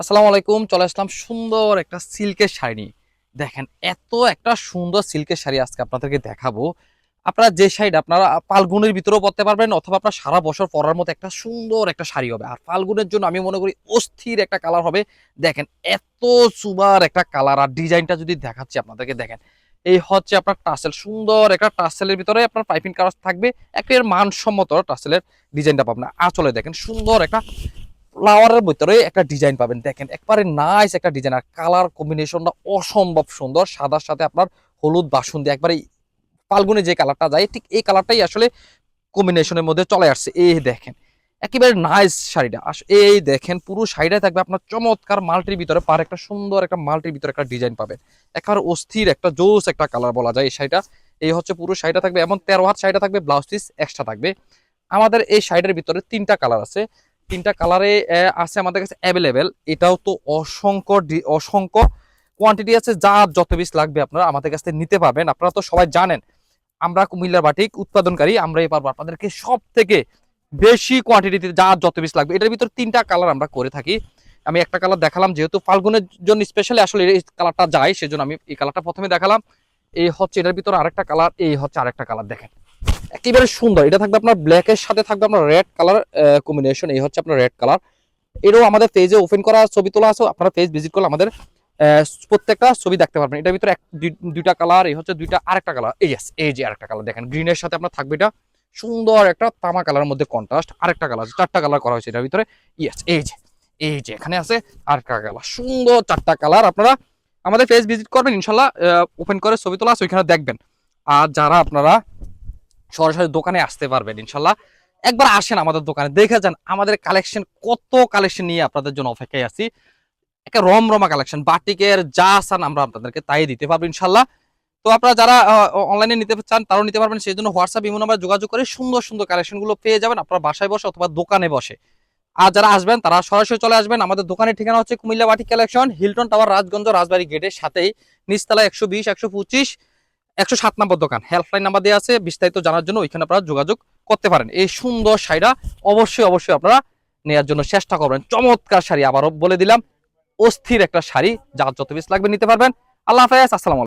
আসসালামু আলাইকুম, চলে আসলাম সুন্দর একটা সিল্কের শাড়ি দেখেন, এত একটা সুন্দর সিল্কের শাড়ি আজকে আপনাদেরকে দেখাবো। আপনারা যে শাড়িটা, আপনারা ফাল্গুনের ভিতরেও পরতে পারবেন, অথবা আপনার সারা বছর পরার মতো একটা সুন্দর একটা শাড়ি হবে। আর ফাল্গুনের জন্য আমি মনে করি অস্থির একটা কালার হবে। দেখেন, এত সুবার একটা কালার। আর ডিজাইনটা যদি দেখাচ্ছি আপনাদেরকে, দেখেন, এই হচ্ছে আপনার টাসেল। সুন্দর একটা টাসেলের ভিতরে আপনার পাইপিং কালার থাকবে। একটা এর মানসম্মত টাসেলের ডিজাইনটা পাবেন। আঁচলে দেখেন, সুন্দর একটা ফ্লাওয়ারের ভিতরে একটা ডিজাইন পাবেন। দেখেন, একবারে নাইস একটা ডিজাইন আর কালার কম্বিনেশনটা অসম্ভব সুন্দর। সাদার সাথে আপনার হলুদ বাসন্তী একবারে ফাল্গুনে যে কালারটা যায়, ঠিক এই কালারটাই আসলে কম্বিনেশনের মধ্যে চলে আসছে। এই দেখেন, একেবারে নাইস শাড়িটা। আস- এই দেখেন, পুরো শাড়িটাই থাকবে আপনার চমৎকার মাল্টির ভিতরে। পার একটা সুন্দর একটা মাল্টির ভিতরে একটা ডিজাইন পাবেন। একেবারে অস্থির, একটা জোস একটা কালার বলা যায় এই শাড়িটা। এই হচ্ছে পুরো শাড়িটা থাকবে। এমন তেরো হাত শাড়িটা থাকবে ব্লাউজ পিস এক্সট্রা থাকবে। আমাদের এই শাড়িটার ভিতরে তিনটা কালার আছে। তিনটা কালারে আছে আমাদের কাছে অ্যাভেলেবেল এটাও তো অসংখ্য অসংখ্য কোয়ান্টিটি আছে যা যত পিস লাগবে আপনারা আমাদের কাছ থেকে নিতে পারবেন। আপনারা তো সবাই জানেন, আমরা কুমিল্লার বাটিক উৎপাদনকারী আমরাই পারব। আপনাদেরকে সব থেকে বেশি কোয়ান্টিটিতে যা যত পিস লাগবে, এটার ভিতর তিনটা কালার আমরা করে থাকি। আমি একটা কালার দেখালাম, যেহেতু ফাল্গুনের জন্য স্পেশালি আসলে এই কালারটা যায়, সেজন্য আমি এই কালারটা প্রথমে দেখালাম। এই হচ্ছে এটার ভিতরে আরেকটা কালার এই হচ্ছে আরেকটা কালার দেখেন। একেবারে সুন্দর। এটা থাকবে আপনার ব্ল্যাক এর সাথে থাকবে আপনার রেড কালার কম্বিনেশন এই হচ্ছে আপনার রেড কালার এরও আমাদের পেজে ওপেন করা ছবি তোলা আছে। আপনারা পেজ ভিজিট করলে আমাদের প্রত্যেকটা ছবি দেখতে পারবেন। এটার ভিতরে এক দুই- দুইটা কালার এই হচ্ছে দুইটা আরেকটা কালার এই yes, এই যে আরেকটা কালার দেখেন গ্রিনের সাথে আপনার থাকবে এটা সুন্দর একটা তামা কালারের মধ্যে কন্ট্রাস্ট আরেকটা কালার চারটা কালার করা হয়েছে এটার ভিতরে। ইয়েস এই যে এই যে এখানে আছে আরেকটা কালার সুন্দর চারটা কালার আপনারা আমাদের পেজ ভিজিট করবেন। ইনশাল্লাহ ওপেন করে ছবি তোলা আছে ওইখানে দেখবেন। আর যারা আপনারা সরাসরি দোকানে আসতে পারবেন, ইনশাল্লাহ। একবার আসেন আমাদের দোকানে, দেখে যান আমাদের কালেকশন কত কালেকশন নিয়ে আপনাদের জন্য অপেক্ষায় আছি। একটা রমরমা কালেকশন বাটিকের যা চান আমরা আপনাদেরকে তাই দিতে পারব, ইনশাল্লাহ। তো আপনারা যারা অনলাইনে নিতে চান, তারাও নিতে পারবেন, সেই জন্য হোয়াটসঅ্যাপ ইমো নাম্বার যোগাযোগ করে সুন্দর সুন্দর কালেকশনগুলো পেয়ে যাবেন। আপনারা বাসায় বসে অথবা দোকানে বসে। আর যারা আসবেন, তারা সরাসরি চলে আসবেন। আমাদের দোকানের ঠিকানা হচ্ছে Comilla batik collection Hilton tower Rajganj, Rajbari গেটের সাথেই। নিচতলা একশো বিশ, একশো পঁচিশ। একশো সাত নম্বর দোকান। হেল্পলাইন নাম্বার দেওয়া আছে, বিস্তারিত জানার জন্য ওইখানে আপনারা যোগাযোগ করতে পারেন। এই সুন্দর শাড়িটা অবশ্যই অবশ্যই আপনারা নেওয়ার জন্য চেষ্টা করবেন। চমৎকার শাড়ি আবারও বলে দিলাম, অস্থির একটা শাড়ি, যার যত পিস লাগবে নিতে পারবেন। আল্লাহ হাফেজ, আসসালাম